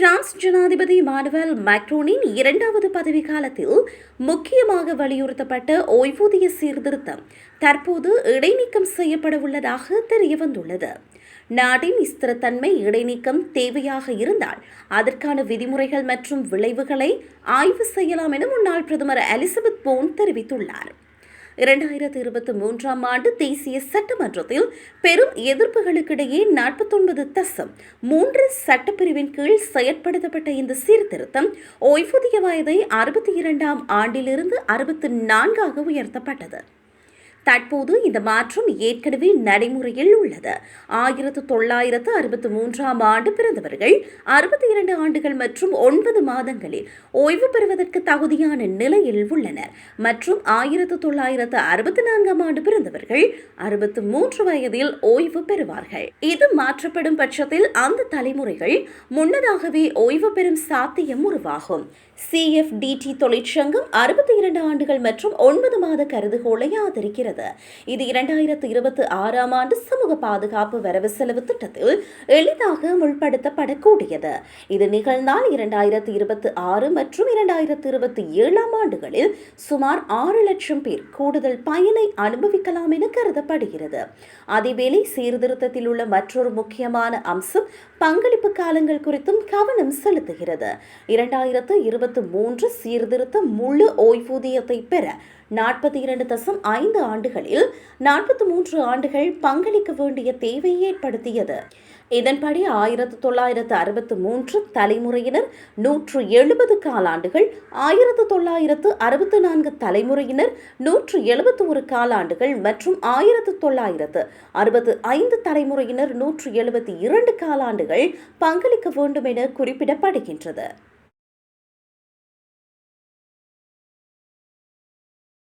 France ஜனாதிபதி manual மேக்ரோனின் இரண்டாவது பதவி காலத்தில் முக்கியமாக வலியுறுத்தப்பட்ட ஓய்வூதிய சீர்திருத்தம் தற்போது இடைநீக்கம் செய்யப்பட உள்ளதாக தெரியவந்துள்ளது நாட்டின் ஸ்திரத்தன்மை இடைநீக்கம் தேவையாக இருந்தால் அதற்கான விதிமுறைகள் மற்றும் விளைவுகளை ஆய்வு செய்யலாம் என முன்னாள் பிரதமர் எலிசபெத் போன் தெரிவித்துள்ளார். இரண்டாயிரத்தி இருபத்தி மூன்றாம் ஆண்டு தேசிய சட்டமன்றத்தில் பெரும் எதிர்ப்புகளுக்கிடையே நாற்பத்தொன்பது தசம் மூன்று சட்டப்பிரிவின் கீழ் செயற்படுத்தப்பட்ட இந்த சீர்திருத்தம் ஓய்வூதிய வயதை அறுபத்தி இரண்டாம் ஆண்டிலிருந்து அறுபத்தி நான்காக உயர்த்தப்பட்டது. தற்போது இந்த மாற்றம் ஏற்கனவே நடைமுறையில் உள்ளது. ஆயிரத்து தொள்ளாயிரத்து அறுபத்தி மூன்றாம் ஆண்டு பிறந்தவர்கள் அறுபத்தி இரண்டு ஆண்டுகள் மற்றும் ஒன்பது மாதங்களில் ஓய்வு பெறுவதற்கு தகுதியான நிலையில் உள்ளனர். மற்றும் ஆயிரத்து தொள்ளாயிரத்து அறுபத்தி நான்காம் ஆண்டு பிறந்தவர்கள் அறுபத்து மூன்று வயதில் ஓய்வு பெறுவார்கள். இது மாற்றப்படும் பட்சத்தில் அந்த தலைமுறைகள் முன்னதாகவே ஓய்வு பெறும் சாத்தியம் உருவாகும். சிஎஃப்டிடி தொழிற்சங்கம் அறுபத்தி இரண்டு ஆண்டுகள் மற்றும் ஒன்பது மாத கருதுகோளை ஆதரிக்கிறது. இது இரண்டாயிரத்து இருபத்தி ஆறாம் ஆண்டு சமூக பாதுகாப்பு வரவு செலவு திட்டத்தில் எளிதாக உள்படுத்தப்படக்கூடியது இது நிகழ்ந்தால் இரண்டாயிரத்து இருபத்தி ஆறு மற்றும் இரண்டாயிரத்து இருபத்தி ஏழாம் ஆண்டுகளில் சுமார் ஆறு லட்சம் பேர் கூடுதல் பயனை அனுபவிக்கலாம் என கருதப்படுகிறது. அதேவேளை சீர்திருத்தத்தில் உள்ள மற்றொரு முக்கியமான அம்சம் பங்களிப்பு காலங்கள் குறித்தும் கவனம் செலுத்துகிறது. இரண்டாயிரத்து இருபத்தி மூன்று சீர்திருத்த முழு ஓய்வூதியத்தை பெற நாற்பத்தி இரண்டு தசம் ஐந்து ஆண்டுகளில் நாற்பத்தி மூன்று ஆண்டுகள் பங்களிக்க வேண்டிய தேவை ஏற்படுத்தியது. இதன்படி ஆயிரத்து தொள்ளாயிரத்து அறுபத்தி மூன்று தலைமுறையினர் நூற்று எழுபது காலாண்டுகள் ஆயிரத்து தொள்ளாயிரத்து அறுபத்து நான்கு தலைமுறையினர் நூற்று எழுபத்து ஒரு காலாண்டுகள் மற்றும் ஆயிரத்து தொள்ளாயிரத்து அறுபத்து ஐந்து தலைமுறையினர் நூற்று எழுபத்தி இரண்டு காலாண்டுகள் பங்களிக்க வேண்டும் என குறிப்பிடப்படுகின்றது.